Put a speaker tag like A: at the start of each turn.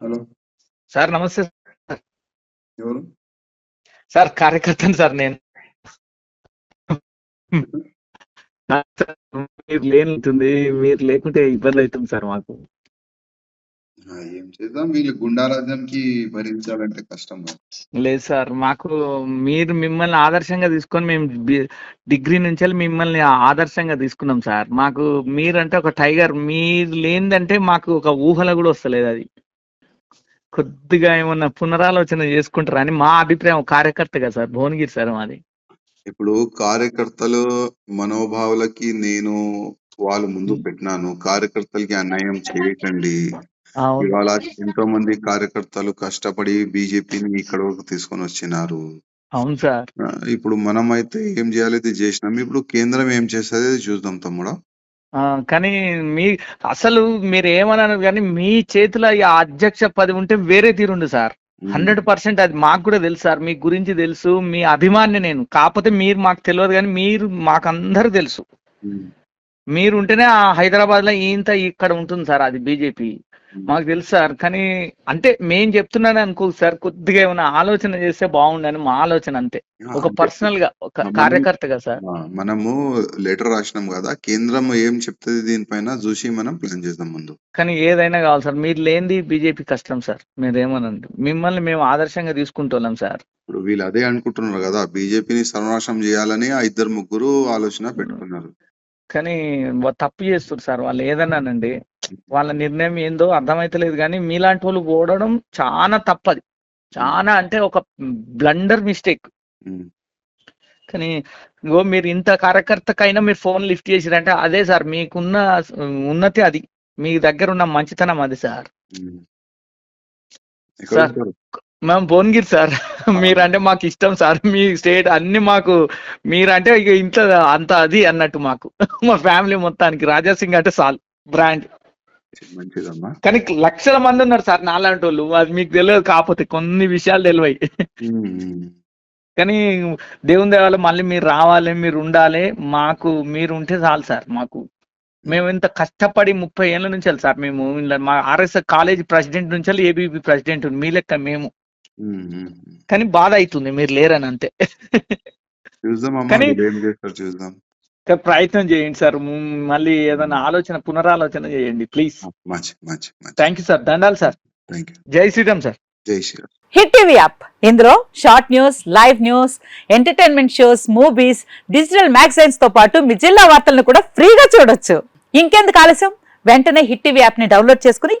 A: Hello.
B: Sir నమస్తే
A: ఎవరు?
B: Sir కార్యకర్తను సార్ నేను. సార్, మీరు లేనుంటుంది మీరు లేకుంటే ఇబ్బంది అవుతుంది సార్ మాకు.
A: ఆ, ఏం చేద్దాం? వీళ్ళు గుండారాజ్యంకి భరించాలంటే కష్టం.
B: లేదు సార్ మాకు మీరు మిమ్మల్ని ఆదర్శంగా తీసుకొని మేము డిగ్రీ నుంచి వెళ్ళి మిమ్మల్ని ఆదర్శంగా తీసుకున్నాం సార్. మాకు మీరంటే ఒక టైగర్ మీరు లేనిదంటే మాకు ఒక ఊహలో కూడా వస్తలేదు అది. కొద్దిగా ఏమన్నా పునరాలోచన చేసుకుంటారా అని మా అభిప్రాయం కార్యకర్తగా సార్ భువనగిరి సార్ మాది.
A: ఇప్పుడు కార్యకర్తలు మనోభావాలకి నేను వాళ్ళు ముందు పెట్టినాను. కార్యకర్తలకి అన్యాయం చేయకండి. ఇవాళ ఎంతో మంది కార్యకర్తలు కష్టపడి బీజేపీని ఇక్కడ వరకు తీసుకొని వచ్చినారు.
B: అవును సార్.
A: ఇప్పుడు మనం అయితే ఏం చేయాలి? చేసినాం. ఇప్పుడు కేంద్రం ఏం చేస్తుంది? చూద్దాం తమ్ముడా.
B: కానీ మీ అసలు మీరు ఏమన్నారు కానీ మీ చేతిలో ఈ అధ్యక్ష పది ఉంటే వేరే తీరుండు సార్. హండ్రెడ్ పర్సెంట్ అది మాకు కూడా తెలుసు సార్. మీ గురించి తెలుసు మీ అభిమాని నేను. కాకపోతే మీరు మాకు తెలియదు కానీ మీరు మాకు అందరూ తెలుసు.
A: ఉమ్.
B: మీరు ఉంటేనే ఆ హైదరాబాద్లో ఇంత ఇక్కడ ఉంటుంది సార్ అది బీజేపీ. మాకు తెలుసు సార్ కానీ అంటే మేం చెప్తున్నాను అనుకో సార్ కొద్దిగా ఏమైనా ఆలోచన చేస్తే బాగుండని మా ఆలోచన అంతే. ఒక పర్సనల్గా ఒక కార్యకర్తగా సార్.
A: మనము లెటర్ రాసినాం కదా కేంద్రం ఏం చెప్తుంది దీనిపైన చూసి మనం ప్లాన్ చేద్దాం ముందు.
B: కానీ ఏదైనా కావాలి సార్ మీరు లేనిది బీజేపీ కష్టం సార్ మీరు ఏమనండి మిమ్మల్ని మేము ఆదర్శంగా తీసుకుంటున్నాం సార్.
A: ఇప్పుడు వీళ్ళు అదే అనుకుంటున్నారు కదా బీజేపీని సర్వనాశనం చేయాలని ఆ ఇద్దరు ముగ్గురు ఆలోచన పెట్టుకున్నారు.
B: కానీ తప్పు చేస్తారు సార్ వాళ్ళు ఏదన్నానండి. వాళ్ళ నిర్ణయం ఏందో అర్థమైతలేదు కానీ మీలాంటి వాళ్ళు ఓడడం చాలా తప్పది. చాలా అంటే ఒక బ్లండర్ మిస్టేక్. కానీ ఇగో మీరు ఇంత కార్యకర్తకైనా మీరు ఫోన్ లిఫ్ట్ చేసిరంటే అదే సార్ మీకున్న ఉన్నతి అది. మీ దగ్గర ఉన్న మంచితనం అది సార్. సార్. మేము భువనగిరి సార్. మీరంటే మాకు ఇష్టం సార్. మీ స్టేట్ అన్ని మాకు మీరంటే ఇక ఇంట్లో అంత అది అన్నట్టు మాకు. మా ఫ్యామిలీ మొత్తానికి రాజా సింగ్ అంటే సాల్ బ్రాండ్.
A: మంచిదమ్మా.
B: కానీ లక్షల మంది ఉన్నారు సార్ నాలాంటి వాళ్ళు అది మీకు తెలియదు కాకపోతే కొన్ని విషయాలు తెలివై.
A: ఉమ్, ఉమ్.
B: కానీ దేవుని దేవాల మళ్ళీ మీరు రావాలి మీరు ఉండాలి. మాకు మీరు ఉంటే చాలు సార్ మాకు. మేము ఇంత కష్టపడి ముప్పై ఏళ్ళ నుంచి వెళ్ళి సార్ మేము. ఇలా మా ఆర్ఎస్ కాలేజ్ ప్రెసిడెంట్ నుంచి వెళ్ళి ఏబీపీ ప్రెసిడెంట్ మీ లెక్క మేము. కానీ బాధ అవుతుంది మీరు లేరని అంతే. కానీ-
A: చూద్దాం.
B: ప్రయత్నం చేయండి సార్ మళ్ళీ ఏదైనా ఆలోచన పునరాలోచన చేయండి ప్లీజ్.
A: మంచి మంచి మంచి.
B: థ్యాంక్ యూ సార్ దండాలు సార్. జై శ్రీరామ్ సార్.
A: జై శ్రీరామ్.
C: హిట్ టీవీ యాప్ ఇందులో short news live news entertainment shows movies digital మ్యాగజైన్స్తో పాటు మీ జిల్లా వార్తలను కూడా ఫ్రీగా చూడొచ్చు. ఇంకెందుకు ఆలస్యం? వెంటనే హిట్ టీవీ యాప్ని డౌన్లోడ్ చేసుకుని